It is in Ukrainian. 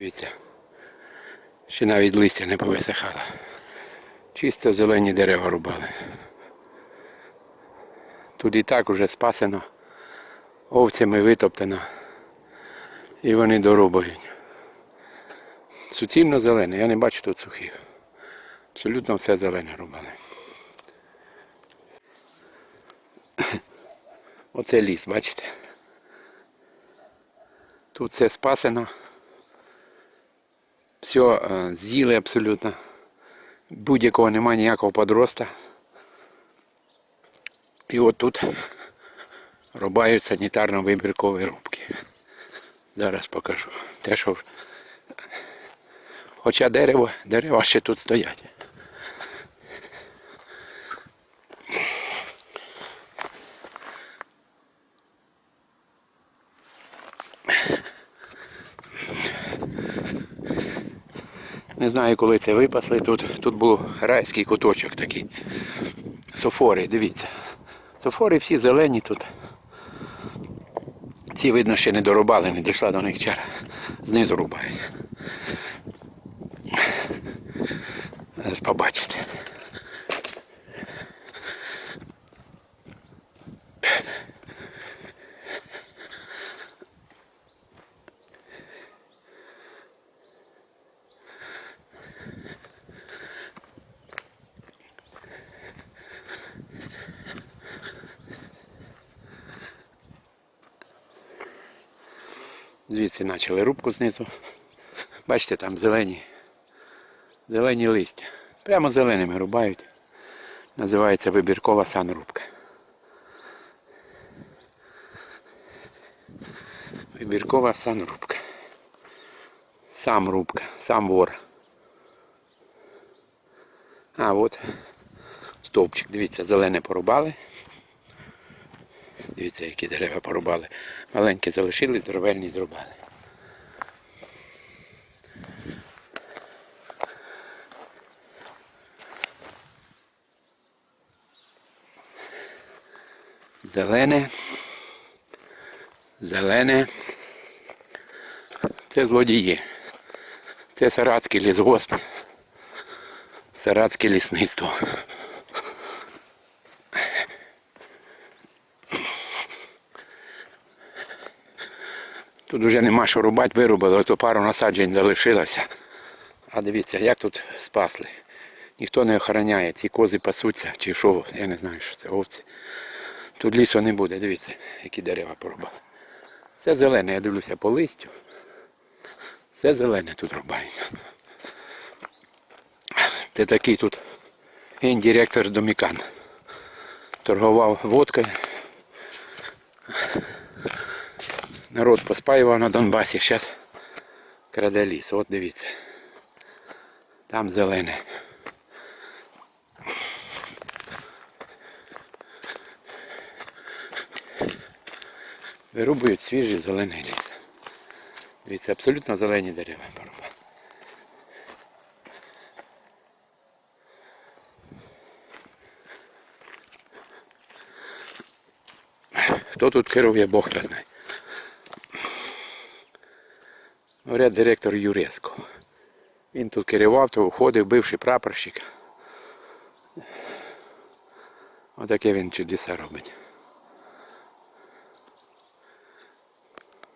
Дивіться. Ще навіть листя не повисихало. Чисто зелені дерева рубали. Тут і так уже спасено, овцями витоптано. І вони дорубають. Суцільно зелене, я не бачу тут сухих. Абсолютно все зелене рубали. Оце ліс, бачите? Тут все спасено. Все з'їли абсолютно. Будь-якого немає ніякого подроста. І от тут рубають санітарно-вибіркові рубки. Зараз покажу. Те, що... Хоча дерево, дерева ще тут стоять. Не знаю, коли це випасли. Тут, тут був райський куточок такий. Софори, дивіться. Софори всі зелені тут. Ці, видно, ще не дорубали, не дійшла до них чара. Знизу рубають. Побачите. Звідси почали рубку знизу. Бачите, там зелені. Зелені листя. Прямо зеленими рубають. Називається вибіркова санрубка. Вибіркова санрубка. Сам рубка, сам вор. А от стовпчик, дивіться, зелене порубали. Дивіться, які дерева порубали. Маленькі залишились, здоровельні зрубали. Зелене. Зелене. Це злодії. Це Саратський лісгосп. Саратське лісництво. Тут вже нема що рубати, вирубали, ото пару насаджень залишилося. А дивіться, як тут спасли. Ніхто не охороняє, ці кози пасуться чи що, я не знаю, що це овці. Тут лісу не буде, дивіться, які дерева порубали. Все зелене, я дивлюся по листю. Все зелене тут рубають. Це такий тут гендиректор Домікан. Торгував водкою. Народ поспаював на Донбасі, зараз краде ліс. От дивіться. Там зелене. Вирубують свіжий зелений ліс. Дивіться, абсолютно зелені дерева порубали. Хто тут керує, Бог не знає. Говорять, директор Юрецько. Він тут керував, то уходив, бивший прапорщик. Отаке він чудеса робить.